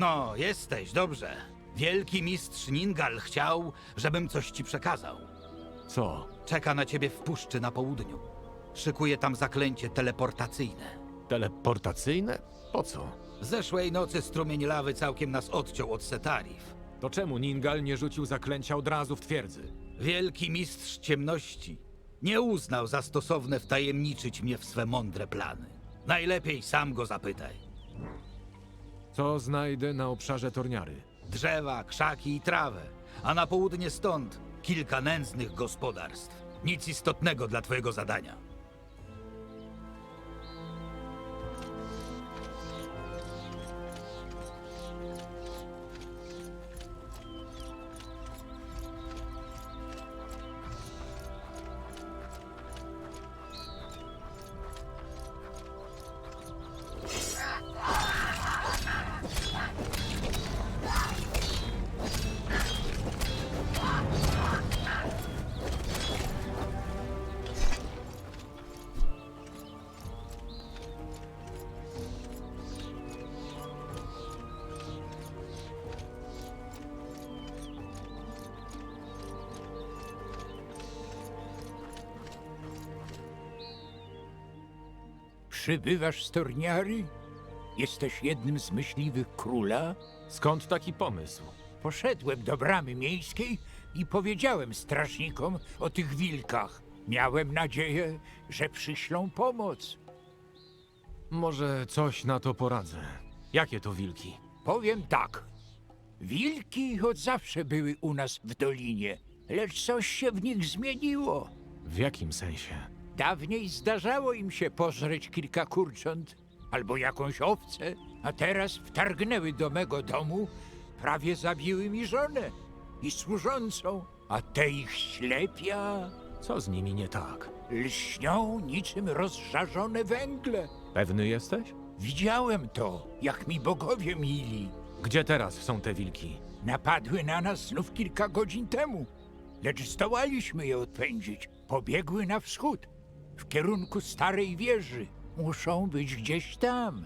No, jesteś, dobrze. Wielki mistrz Ningal chciał, żebym coś ci przekazał. Co? Czeka na ciebie w puszczy na południu. Szykuje tam zaklęcie teleportacyjne. Teleportacyjne? Po co? Zeszłej nocy strumień lawy całkiem nas odciął od Setarif. To czemu Ningal nie rzucił zaklęcia od razu w twierdzy? Wielki mistrz ciemności nie uznał za stosowne wtajemniczyć mnie w swe mądre plany. Najlepiej sam go zapytaj. Co znajdę na obszarze Torniary? Drzewa, krzaki i trawę, a na południe stąd kilka nędznych gospodarstw. Nic istotnego dla twojego zadania. Przybywasz z Torniary? Jesteś jednym z myśliwych króla? Skąd taki pomysł? Poszedłem do bramy miejskiej i powiedziałem strażnikom o tych wilkach. Miałem nadzieję, że przyślą pomoc. Może coś na to poradzę. Jakie to wilki? Powiem tak. Wilki od zawsze były u nas w dolinie, lecz coś się w nich zmieniło. W jakim sensie? Dawniej zdarzało im się pożreć kilka kurcząt albo jakąś owcę, a teraz wtargnęły do mego domu, prawie zabiły mi żonę i służącą, a te ich ślepia Co z nimi nie tak? lśnią niczym rozżarzone węgle. Pewny jesteś? Widziałem to, jak mi bogowie mili. Gdzie teraz są te wilki? Napadły na nas znów kilka godzin temu, lecz zdołaliśmy je odpędzić. Pobiegły na wschód, w kierunku starej wieży. Muszą być gdzieś tam.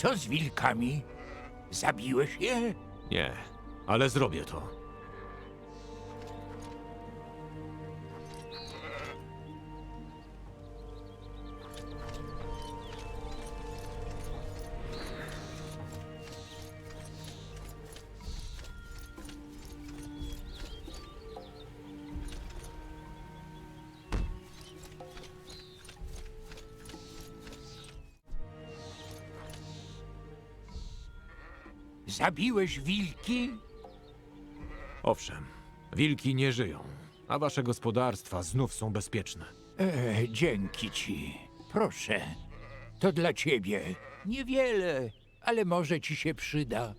Co z wilkami? Zabiłeś je? Nie, ale zrobię to. Zabiłeś wilki? Owszem, wilki nie żyją, a wasze gospodarstwa znów są bezpieczne. E, dzięki ci. Proszę. To dla ciebie. Niewiele, ale może ci się przyda.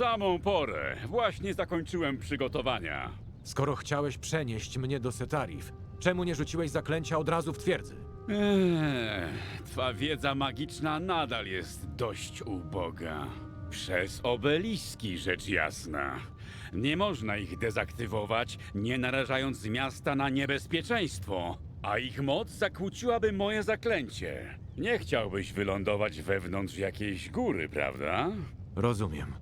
Samą porę. Właśnie zakończyłem przygotowania. Skoro chciałeś przenieść mnie do Setarif, czemu nie rzuciłeś zaklęcia od razu w twierdzy? Eee, twa wiedza magiczna nadal jest dość uboga. Przez obeliski, rzecz jasna. Nie można ich dezaktywować, nie narażając miasta na niebezpieczeństwo. A ich moc zakłóciłaby moje zaklęcie. Nie chciałbyś wylądować wewnątrz jakiejś góry, prawda? Rozumiem.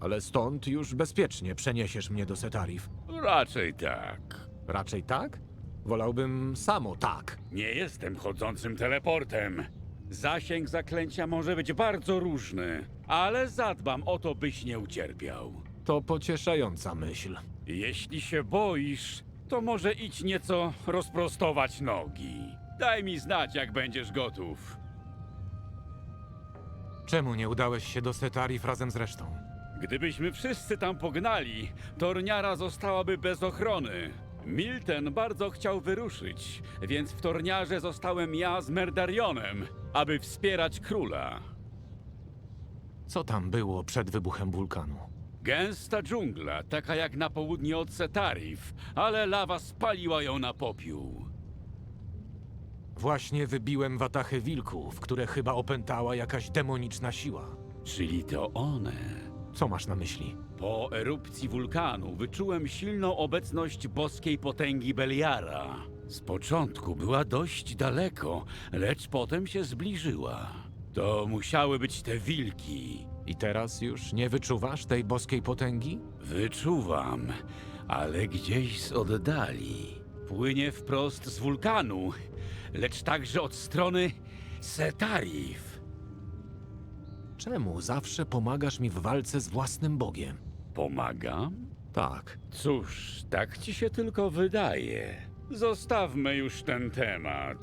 Ale stąd już bezpiecznie przeniesiesz mnie do Setarif. Raczej tak. Raczej tak? Wolałbym samo tak. Nie jestem chodzącym teleportem. Zasięg zaklęcia może być bardzo różny, ale zadbam o to, byś nie ucierpiał. To pocieszająca myśl. Jeśli się boisz, to może idź nieco rozprostować nogi. Daj mi znać, jak będziesz gotów. Czemu nie udałeś się do Setarif razem z resztą? Gdybyśmy wszyscy tam pognali, Torniara zostałaby bez ochrony. Milten bardzo chciał wyruszyć, więc w Torniarze zostałem ja z Merdarionem, aby wspierać króla. Co tam było przed wybuchem wulkanu? Gęsta dżungla, taka jak na południe od Setarif, ale lawa spaliła ją na popiół. Właśnie wybiłem watachy wilków, które chyba opętała jakaś demoniczna siła. Czyli to one. Co masz na myśli? Po erupcji wulkanu wyczułem silną obecność boskiej potęgi Beliara. Z początku była dość daleko, lecz potem się zbliżyła. To musiały być te wilki. I teraz już nie wyczuwasz tej boskiej potęgi? Wyczuwam, ale gdzieś z oddali. Płynie wprost z wulkanu, lecz także od strony Setarif. Czemu zawsze pomagasz mi w walce z własnym Bogiem? Pomagam? Tak. Cóż, tak ci się tylko wydaje. Zostawmy już ten temat.